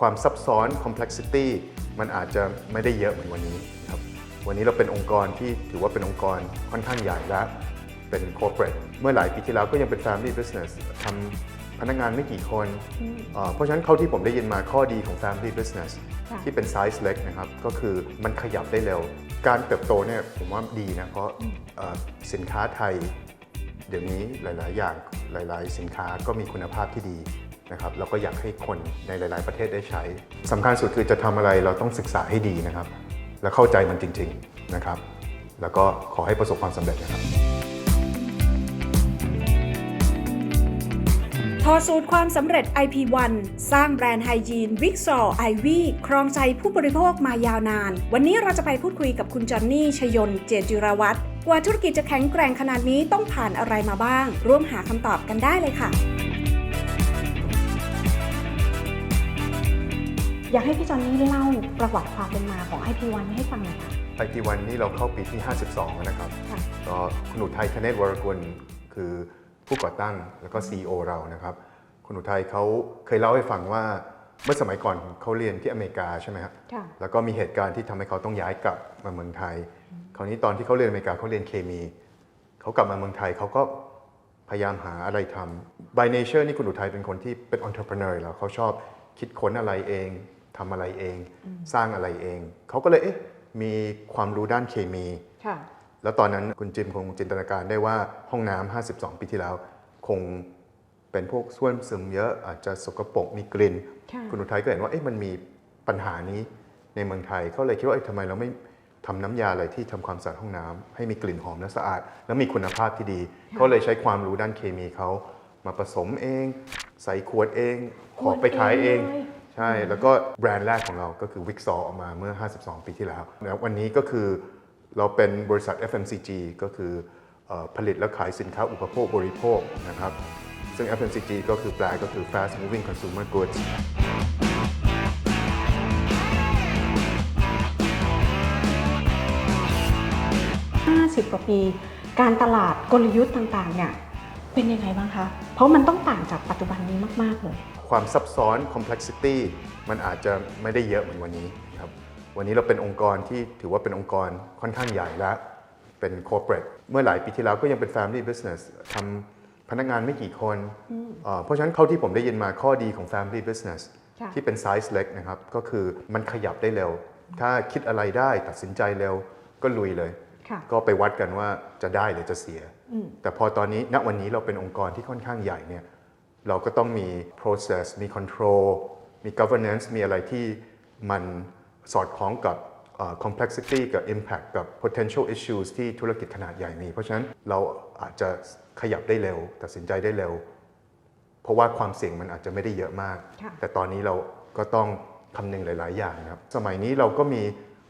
ความซับซ้อน complexity มันอาจจะไม่ได้เยอะเหมือนวันนี้ครับวันนี้เราเป็นองค์กรที่ถือว่าเป็นองค์กรค่อนข้างใหญ่และเป็น corporate เมื่อหลายปีที่แล้วก็ยังเป็น family business ทำพนักงานไม่กี่คนเอ่อเพราะฉะนั้นเขาที่ผมได้ยินมาข้อดีของ family business ค่ะที่เป็นไซส์เล็กนะครับ ก็คือมันขยับได้เร็ว การเติบโตเนี่ยผมว่าดีนะ เพราะเอ่อสินค้าไทย เดี๋ยวนี้หลาย ๆ อย่างหลาย ๆ สินค้าก็มีคุณภาพที่ดี นะครับแล้วก็อยากให้คนในหลาย ๆ ประเทศได้ใช้สำคัญสุดคือจะทำอะไรเราต้องศึกษาให้ดีนะครับ และเข้าใจมันจริง ๆ นะครับ แล้วก็ขอให้ประสบความสำเร็จนะครับทอสูตรความสำเร็จ IP1 สร้างแบรนด์ไฮยีนวิกซอร์ไอวีครองใจผู้บริโภคมายาวนาน วันนี้เราจะไปพูดคุยกับคุณจอนนี่ ชยน เจจิรวัตรกว่าธุรกิจจะแข็งแกร่งขนาดนี้ต้องผ่านอะไรมาบ้าง ร่วมหาคำตอบกันได้เลยค่ะ อยากให้พี่จอนนี่เล่าประวัติความเป็นมาของ IP1 ให้ฟังหน่อยค่ะไอทีวันนี้เราเข้าปีที่ 52 แล้วนะครับค่ะก็คุณอุทัยคเนศวรกุลคือผู้ก่อตั้งแล้วก็ CEO เรานะครับ คุณอุทัยเขาเคยเล่าให้ฟังว่าเมื่อสมัยก่อนเขาเรียนที่อเมริกาใช่ไหมครับค่ะแล้วก็มีเหตุการณ์ที่ทำให้เขาต้องย้ายกลับมาเมืองไทย คราวนี้ตอนที่เขาเรียนอเมริกาเขาเรียนเคมี เขากลับมาเมืองไทยเขาก็พยายามหาอะไรทำ by nature นี่คุณอุทัยเป็นคนที่เป็น entrepreneur แล้วเขาชอบคิดค้นอะไรเอง ทำอะไรเอง สร้างอะไรเอง เขาก็เลยเอ๊ะมีความรู้ด้านเคมีค่ะแล้วตอนนั้นคุณจิมคงจินตนาการได้ว่าห้องน้ำ52 ปีที่แล้ว คงเป็นพวกส้วมซึมเยอะอาจจะสกปรกมีกลิ่นค่ะคุณอุทัยก็เห็นว่าเอ๊ะมันมีปัญหานี้ในเมืองไทยเขาเลยคิดว่าเอ๊ะทำไมเราไม่ทำน้ำยาอะไรที่ทำความสะอาดห้องน้ำให้มีกลิ่นหอมและสะอาด และมีคุณภาพที่ดี เขาเลยใช้ความรู้ด้านเคมีเขามาผสมเอง ใส่ขวดเอง ขอไปขายเองเลย ใช่ แล้วก็แบรนด์แรกของเราก็คือ w i x o ออกมาเมื่อ 52 ปีที่แล้วแล้ววันนี้ก็คือเราเป็นบริษัท FMCG ก็คือเอ่อผลิตและขายสินค้าอุปโภคบริโภคนะครับ ซึ่ง FMCG ก็คือแปลก็คือ Fast Moving Consumer Goods 50กว่าปี การตลาดกลยุทธ์ต่างๆเนี่ย เป็นยังไงบ้างคะ เพราะมันต้องต่างจากปัจจุบันนี้มาก ๆ เลย ความซับซ้อน complexity มันอาจจะไม่ได้เยอะเหมือนวันนี้ครับ วันนี้เราเป็นองค์กรที่ถือว่าเป็นองค์กรค่อนข้างใหญ่และเป็น corporate เมื่อหลายปีที่แล้วก็ยังเป็น family business ทำพนักงานไม่กี่คนเอ่อเพราะฉะนั้นเขาที่ผมได้ยินมาข้อดีของ family business ค่ะที่เป็นไซส์เล็กนะครับ ก็คือมันขยับได้เร็ว ถ้าคิดอะไรได้ตัดสินใจเร็วก็ลุยเลยค่ะ ก็ไปวัดกันว่าจะได้หรือจะเสีย แต่พอตอนนี้ณวันนี้เราเป็นองค์กรที่ค่อนข้างใหญ่เนี่ยเราก็ต้องมี process มี control มี governance มีอะไรที่มันสอดคล้องกับเอ่อ complexity กับ impact กับ potential issues ที่ธุรกิจขนาดใหญ่มี เพราะฉะนั้นเราอาจจะขยับได้เร็ว ตัดสินใจได้เร็ว เพราะว่าความเสี่ยงมันอาจจะไม่ได้เยอะมากค่ะแต่ตอนนี้เราก็ต้องคำนึงหลาย ๆ อย่างนะครับ สมัยนี้เราก็มี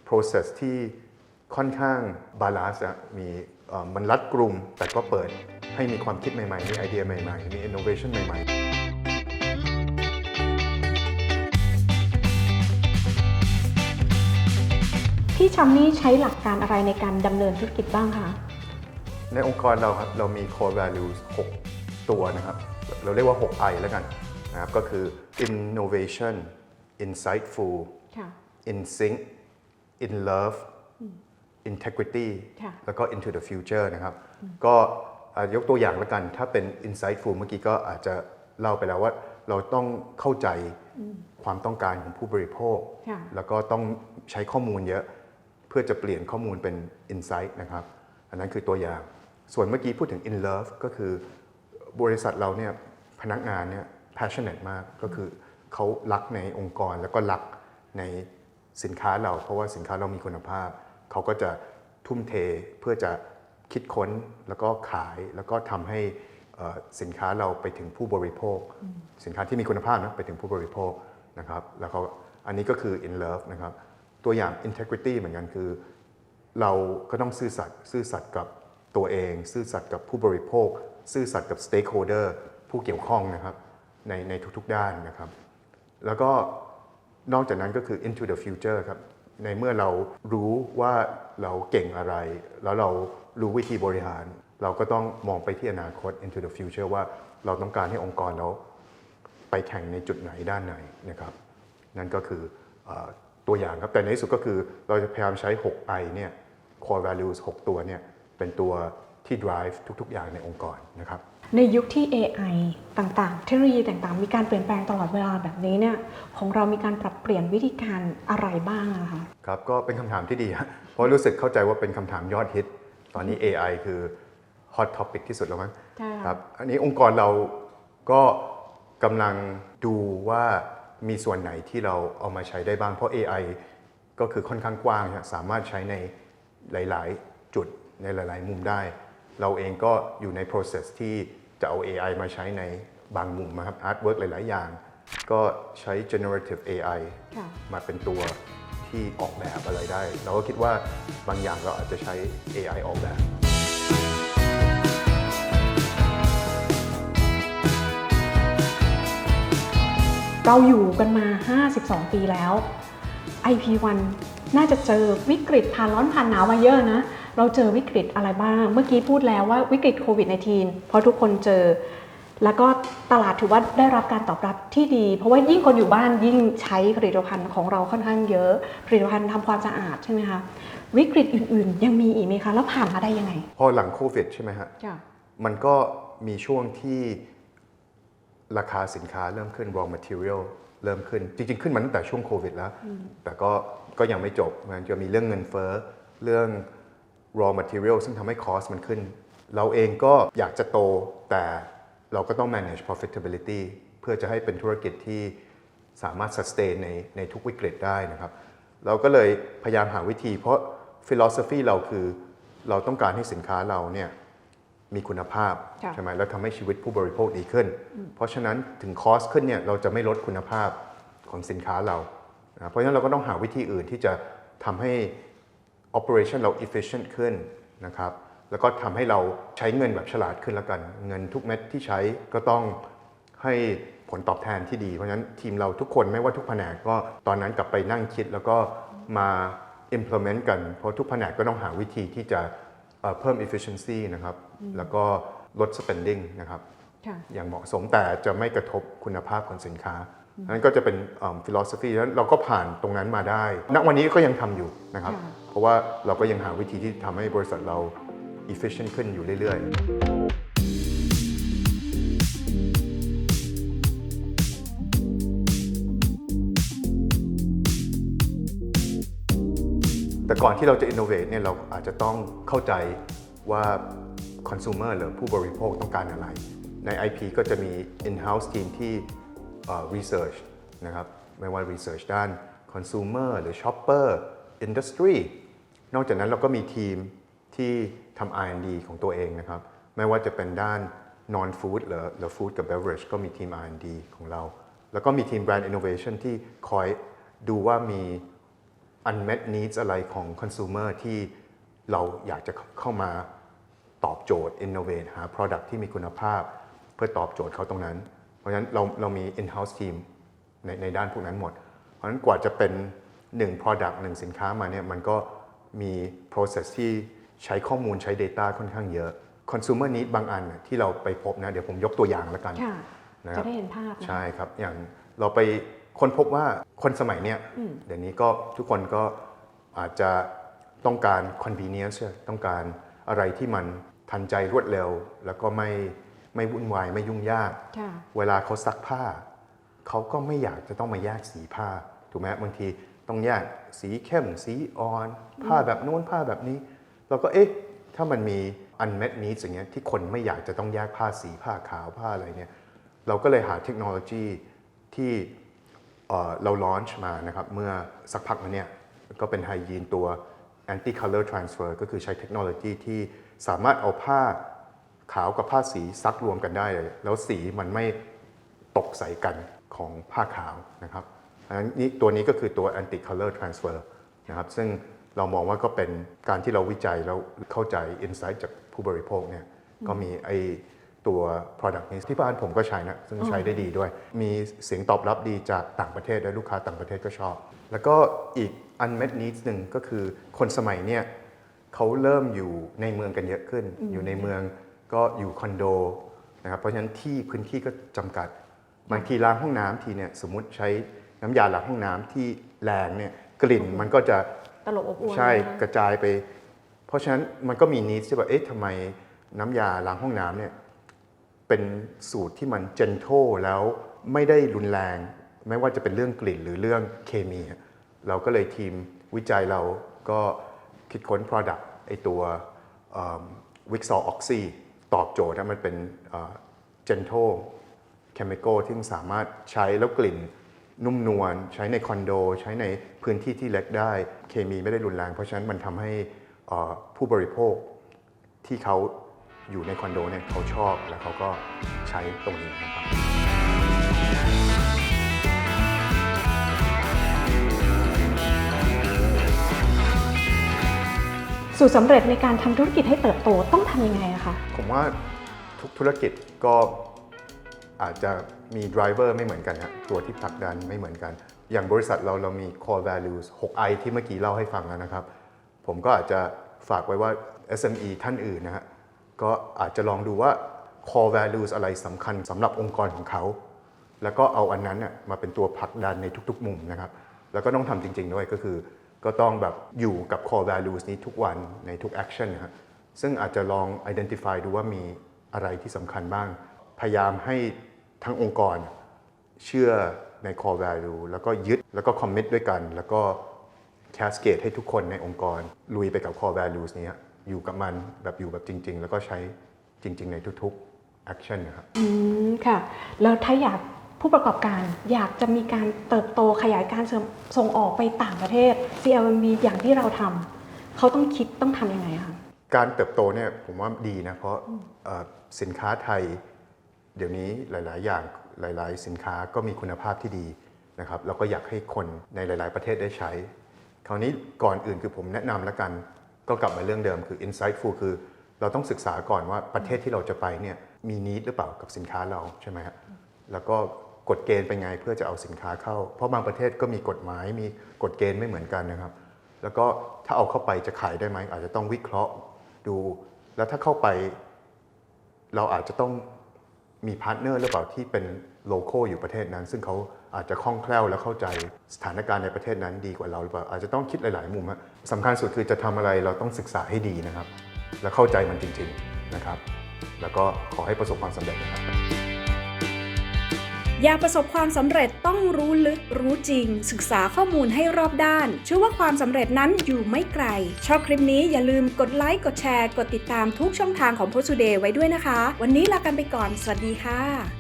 process ที่ ค่อนข้างบาลานซ์อะมีเอ่อมันรัดกลุ่มแต่ก็เปิดให้มีความคิดใหม่ๆ มีไอเดียใหม่ๆ มี innovation ใหม่ๆพี่ชอมนี่ใช้หลักการอะไรในการดำเนินธุรกิจบ้างคะ ในองค์กรเราครับเรามี core values 6 ตัวนะครับ เราเรียกว่า 6 I แล้วกันนะครับก็คือ innovation insightful ค่ะ in sync in love integrity ค่ะแล้วก็ into the future นะครับ ก็อะยกตัวอย่างแล้วกัน ถ้าเป็น insightful เมื่อกี้ก็อาจจะเล่าไปแล้วว่าเราต้องเข้าใจความต้องการของผู้บริโภคค่ะแล้วก็ต้องใช้ข้อมูลเยอะเพื่อจะเปลี่ยนข้อมูลเป็น insight นะครับ อันนั้นคือตัวอย่าง ส่วนเมื่อกี้พูดถึง in love ก็คือบริษัทเราเนี่ยพนักงานเนี่ย passionate มากก็คือเขารักในองค์กรแล้วก็รักในสินค้าเรา เพราะว่าสินค้าเรามีคุณภาพ เขาก็จะทุ่มเทเพื่อจะคิดค้นแล้วก็ขายแล้วก็ทำให้สินค้าเราไปถึงผู้บริโภค สินค้าที่มีคุณภาพนะไปถึงผู้บริโภคนะครับแล้วเขาอันนี้ก็คือ in love นะครับตัวอย่าง integrity เหมือนกันคือ เราก็ต้องซื่อสัตย์ซื่อสัตย์กับตัวเอง ซื่อสัตย์กับผู้บริโภค ซื่อสัตย์กับ stakeholder ผู้เกี่ยวข้องนะครับในในทุกๆด้านนะครับ แล้วก็นอกจากนั้นก็คือ into the future ครับ ในเมื่อเรารู้ว่าเราเก่งอะไร แล้วเรารู้วิธีบริหาร เราก็ต้องมองไปที่อนาคต into the future ว่าเราต้องการให้องค์กรเราไปแข่งในจุดไหนด้านไหนนะครับ นั่นก็คืออตัวอย่างครับ แต่ในที่สุดก็คือเราจะพยายามใช้ 6 I เนี่ย core values 6 ตัวเนี่ย เป็นตัวที่ drive ทุก ๆ อย่างในองค์กรนะครับ ในยุคที่ AI ต่างๆ เทคโนโลยีต่างๆ มีการเปลี่ยนแปลงตลอดเวลาแบบนี้เนี่ยของเรามีการปรับเปลี่ยนวิธีการอะไรบ้างอะคะครับก็เป็นคำถามที่ดีฮะเพราะรู้สึกเข้าใจว่าเป็นคำถามยอดฮิต ตอนนี้ AI คือ hot topic ที่สุดแล้วมั้งใช่ค่ะครับอันนี้องค์กรเราก็กำลังดูว่ามีส่วนไหนที่เราเอามาใช้ได้บ้างเพราะ AI ก็คือค่อนข้างกว้างฮะสามารถใช้ในหลาย ๆ จุดในหลาย ๆ มุมได้ เราเองก็อยู่ใน process ที่ จะเอา AI มาใช้ในบางมุมนะครับ artwork หลาย ๆ อย่าง ก็ใช้ generative AI ค่ะมาเป็นตัวที่ออกแบบอะไรได้ เราก็คิดว่าบางอย่างเราอาจจะใช้ AI ออกแบบ เราอยู่กันมา 52 ปีแล้ว IP1 น่าจะเจอวิกฤตผ่านร้อนผ่านหนาวมาเยอะนะ เราเจอวิกฤตอะไรบ้าง เมื่อกี้พูดแล้วว่าวิกฤตโควิด -19 เพราะทุกคนเจอ แล้วก็ตลาดถือว่าได้รับการตอบรับที่ดี เพราะว่ายิ่งคนอยู่บ้านยิ่งใช้ผลิตภัณฑ์ของเราค่อนข้างเยอะผลิตภัณฑ์ทำความสะอาดใช่ไหมคะวิกฤตอื่นๆ ยังมีอีกไหมคะแล้วผ่านมาได้ยังไง พอหลังโควิดใช่ไหมฮะจ้ะมันก็มีช่วงที่ราคาสินค้าเริ่มขึ้น raw material เริ่มขึ้น จริง ๆ ขึ้นมาตั้งแต่ช่วงโควิดแล้ว แต่ก็ก็ยังไม่จบมันจะมีเรื่องเงินเฟ้อเรื่อง raw material ซึ่งทำให้ cost มันขึ้น เราเองก็อยากจะโตแต่เราก็ต้อง manage profitability เพื่อจะให้เป็นธุรกิจที่สามารถ sustain ในในทุกวิกฤตได้นะครับ เราก็เลยพยายามหาวิธี เพราะ philosophy เราคือเราต้องการให้สินค้าเราเนี่ยมีคุณภาพค่ะใช่ไหมแล้วทำให้ชีวิตผู้บริโภคดีขึ้น เพราะฉะนั้นถึงคอสขึ้นเนี่ยเราจะไม่ลดคุณภาพของสินค้าเรานะเพราะฉะนั้นเราก็ต้องหาวิธีอื่นที่จะทำให้ operation เรา efficient ขึ้นนะครับ แล้วก็ทำให้เราใช้เงินแบบฉลาดขึ้นแล้วกัน เงินทุกเม็ดที่ใช้ก็ต้องให้ผลตอบแทนที่ดี เพราะฉะนั้นทีมเราทุกคนไม่ว่าทุกแผนกก็ตอนนั้นกลับไปนั่งคิดแล้วก็มา implement กัน เพราะทุกแผนกก็ต้องหาวิธีที่จะเอ่อเพิ่ม efficiency นะครับ แล้วก็ลด spending นะครับค่ะอย่างเหมาะสมแต่จะไม่กระทบคุณภาพของสินค้านั้นก็จะเป็นเอิ่ม philosophy แล้วเราก็ผ่านตรงนั้นมาได้ ณ วันนี้ก็ยังทำอยู่นะครับค่ะ เพราะว่าเราก็ยังหาวิธีที่ทำให้บริษัทเรา efficient ขึ้นอยู่เรื่อยๆแต่ก่อนที่เราจะ innovate เนี่ยเราอาจจะต้องเข้าใจว่า consumer หรือผู้บริโภคต้องการอะไร ใน IP ก็จะมี in-house team ที่ research นะครับ ไม่ว่า research ด้าน consumer หรือ shopper industry นอกจากนั้นเราก็มีทีมที่ทำ R&D ของตัวเองนะครับ ไม่ว่าจะเป็นด้าน non food หรือหรือ food กับ beverage ก็มีทีม R&D ของเรา แล้วก็มีทีม brand innovation ที่คอยดูว่ามี unmet needs อะไรของ consumer ที่เราอยากจะเข้ามาตอบโจทย์ innovate หา product ที่มีคุณภาพ เพื่อตอบโจทย์เขาตรงนั้น เพราะฉะนั้นเราเรามี in-house team ในในด้านพวกนั้นหมด เพราะฉะนั้นกว่าจะเป็น 1 product 1 สินค้ามาเนี่ยมันก็มี process ที่ใช้ข้อมูลใช้ data ค่อนข้างเยอะ consumer need บางอันน่ะที่เราไปพบนะ เดี๋ยวผมยกตัวอย่างแล้วกันค่ะนะครัจะบได้เห็นภาพนะใช่ครับ อย่างเราไปค้นพบว่าคนสมัยเนี้ยเดี๋ยวนี้ก็ทุกคนก็อาจจะต้องการ convenience ต้องการอะไรที่มันทันใจรวดเร็ว แล้วก็ไม่ไม่วุ่นวายไม่ยุ่งยากค่ะเวลาเขาซักผ้า เขาก็ไม่อยากจะต้องมาแยกสีผ้า ถูกไหมบางที ต้องแยกสีเข้มสีอ่อน ผ้าแบบโน้นผ้าแบบนี้ เราก็เอ๊ะ ถ้ามันมี unmet needs อย่างเงี้ยที่คนไม่อยากจะต้องแยกผ้าสีผ้าขาวผ้าอะไรเนี่ยเราก็เลยหาเทคโนโลยีที่เอ่อเราลอนช์มานะครับเมื่อสักพักมาเนี่ยก็เป็นไฮยีนตัว anti color transfer ก็คือใช้เทคโนโลยีที่สามารถเอาผ้าขาวกับผ้าสีซักรวมกันได้เลยแล้วสีมันไม่ตกใส่กันของผ้าขาวนะครับ อันนั้นนี่ตัวนี้ก็คือตัว anti color transfer นะครับซึ่งเรามองว่าก็เป็นการที่เราวิจัยแล้วเข้าใจ insight จากผู้บริโภคเนี่ยก็มีไอตัว product นี้ที่บ้านผมก็ใช้นะ ซึ่งใช้ได้ดีด้วย มีเสียงตอบรับดีจากต่างประเทศและลูกค้าต่างประเทศก็ชอบ แล้วก็อีก unmet needs หนึ่งก็คือคนสมัยเนี่ยเขาเริ่มอยู่ในเมืองกันเยอะขึ้น อยู่ในเมืองก็อยู่คอนโดนะครับเพราะฉะนั้นที่พื้นที่ก็จำกัดบางทีล้างห้องน้ำทีเนี่ยสมมุติใช้ น้ำยาล้างห้องน้ำที่แรงเนี่ยกลิ่นมันก็จะตลบอบอวนใช่นะกระจายไป เพราะฉะนั้นมันก็มีนิดที่แบบเอ๊ะทำไมน้ำยาล้างห้องน้ำเนี่ยเป็นสูตรที่มันเจนโทแล้วไม่ได้รุนแรง ไม่ว่าจะเป็นเรื่องกลิ่นหรือเรื่องเคมีอะเราก็เลยทีมวิจัยเราก็คิดค้น Product ไอตัววิกซอออกซีตอบโจทย์นะมันเป็นเจนโทเคมีคอลที่สามารถใช้แล้วกลิ่น นุ่มนวลใช้ในคอนโด ใช้ในพื้นที่ที่เล็กได้ เคมีไม่ได้รุนแรง เพราะฉะนั้นมันทำให้เอ่อผู้บริโภคที่เขาอยู่ในคอนโดเนี่ยเขาชอบแล้วเขาก็ใช้ตรงนี้นะครับสูตรสำเร็จในการทำธุรกิจให้เติบโตต้องทำยังไงอะคะ ผมว่าทุกธุรกิจก็ อาจจะมี driver ไม่เหมือนกันฮะตัวที่ผลักดันไม่เหมือนกัน อย่างบริษัทเราเรามี core values 6 I ที่เมื่อกี้เล่าให้ฟังแล้วนะครับ ผมก็อาจจะฝากไว้ว่า SME ท่านอื่นนะฮะก็อาจจะลองดูว่า core values อะไรสำคัญสำหรับองค์กรของเขา แล้วก็เอาอันนั้นน่ะมาเป็นตัวผลักดันในทุกๆ มุมนะครับ แล้วก็ต้องทำจริงๆด้วยก็คือ ก็ต้องแบบอยู่กับ core values นี้ทุกวันในทุก action นะฮะซึ่งอาจจะลอง identify ดูว่ามีอะไรที่สำคัญบ้าง พยายามให้ ทั้งองค์กรเชื่อใน core value แล้วก็ยึดแล้วก็ commit ด้วยกัน แล้วก็ cascade ให้ทุกคนในองค์กร ลุยไปกับ core values นี้อยู่กับมันแบบอยู่แบบจริง ๆ แล้วก็ใช้จริง ๆ ในทุกๆ action นะครับอืมค่ะ แล้วถ้าอยากผู้ประกอบการอยากจะมีการเติบโตขยายการส่งออกไปต่างประเทศ CLMV อย่างที่เราทำเขาต้องคิดต้องทำยังไงอะคะการเติบโตเนี่ยผมว่าดีนะ เพราะเอ่อสินค้าไทย เดี๋ยวนี้หลาย ๆ อย่างหลาย ๆ สินค้าก็มีคุณภาพที่ดีนะครับเราก็อยากให้คนในหลาย ๆ ประเทศได้ใช้ คราวนี้ก่อนอื่นคือผมแนะนำแล้วกัน ก็กลับมาเรื่องเดิมคือ insightful คือ เราต้องศึกษาก่อนว่าประเทศที่เราจะไปเนี่ยมีนิดหรือเปล่ากับสินค้าเราใช่ไหมฮะแล้วก็กฎเกณฑ์เป็นไงเพื่อจะเอาสินค้าเข้า เพราะบางประเทศก็มีกฎหมายมีกฎเกณฑ์ไม่เหมือนกันนะครับ แล้วก็ถ้าเอาเข้าไปจะขายได้ไหมอาจจะต้องวิเคราะห์ดู แล้วถ้าเข้าไป เราอาจจะต้อง มีพาร์ทเนอร์หรือเปล่าที่เป็นโลโก้อยู่ประเทศนั้น ซึ่งเขาอาจจะคล่องแคล่วและเข้าใจสถานการณ์ในประเทศนั้นดีกว่าเราหรือเปล่าอาจจะต้องคิดหลาย ๆ มุมฮะสำคัญสุดคือจะทำอะไรเราต้องศึกษาให้ดีนะครับ และเข้าใจมันจริง ๆ นะครับ แล้วก็ขอให้ประสบความสำเร็จนะครับ อยากประสบความสำเร็จต้องรู้ลึกรู้จริง ศึกษาข้อมูลให้รอบด้านเชื่อว่าความสำเร็จนั้นอยู่ไม่ไกล ชอบคลิปนี้อย่าลืมกดไลค์กดแชร์ กดติดตามทุกช่องทางของ p o s t Today ไว้ด้วยนะคะ วันนี้ลากันไปก่อน สวัสดีค่ะ